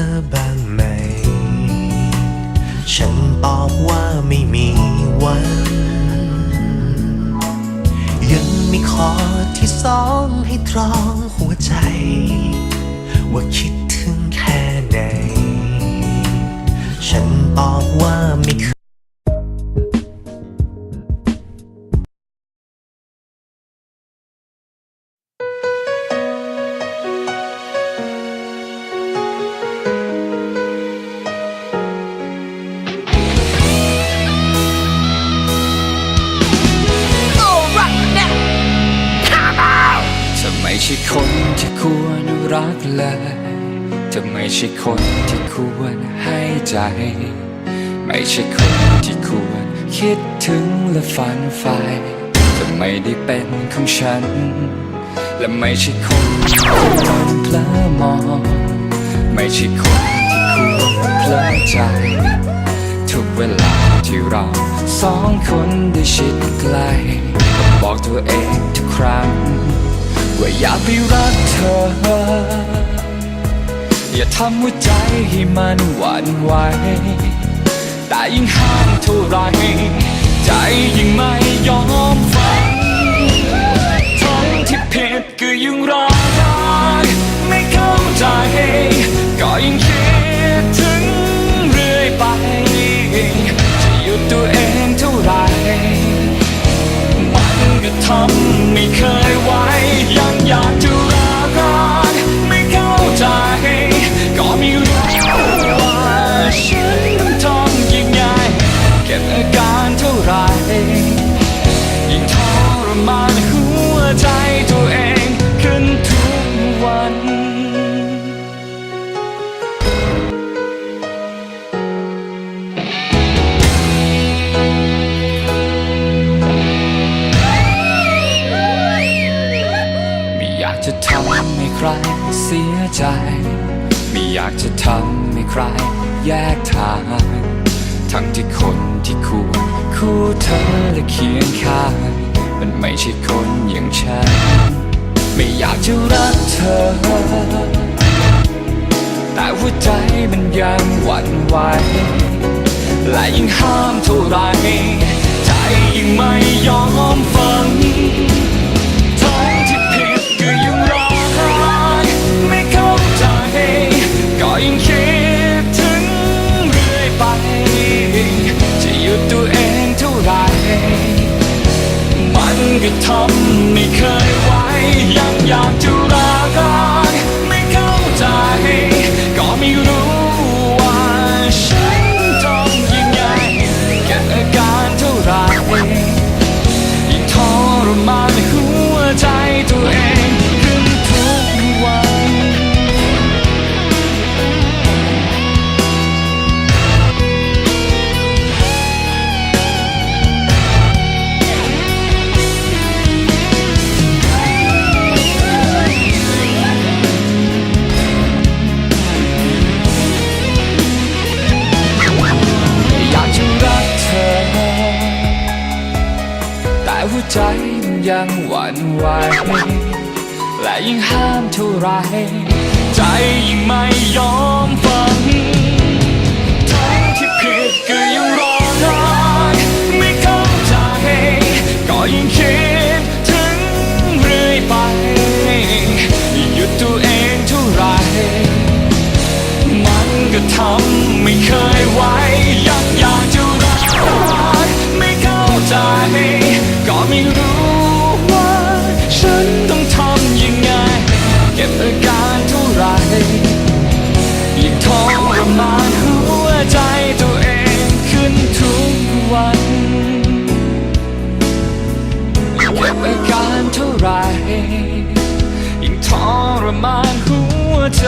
เธอบ้างไหม ฉันตอบว่าไม่มีวัน ยังมีข้อที่สองให้ตรองหัวใจ ว่าคิดถึงแค่ไหน ฉันตอบว่าไม่เคย ช่คนที่ควรรักเลยเธอไม่ใช่คนที่ควรให้ใจ ไม่ใช่คนที่ควรคิดถึงและฝันใฝ่เธอไม่ได้เป็นของฉัน และไม่ใช่คนที่ควรเพลอมอง ไม่ใช่คนที่ควรเพลอใจ ทุกเวลาที่เราสองคนได้ชิดใกล้บอกตัวเองทุกครั้ง ว่าอย่าไปรักเธอ อย่าทำหัวใจให้มันหวั่นไหวแต่ยิ่งห้ามเท่าไรใจยิ่งไม่ จะทำให้ใครเสียใจ ไม่อยากจะทำให้ใครแยกทาง ทั้งที่คนที่ควรคู่เธอและเคียงข้าง มันไม่ใช่คนอย่างฉัน ไม่อยากจะรักเธอ แต่หัวใจมันยังหวั่นไหวและยิ่งห้ามเท่าไรใจยิ่ง ใจมันยังหวั่นไหวและยิ่งห้ามเท่าไร ใจยิ่งไม่ยอมฟังทั้งที่ผิดก็ยังรอ ไร ยิ่งทรมานหัวใจ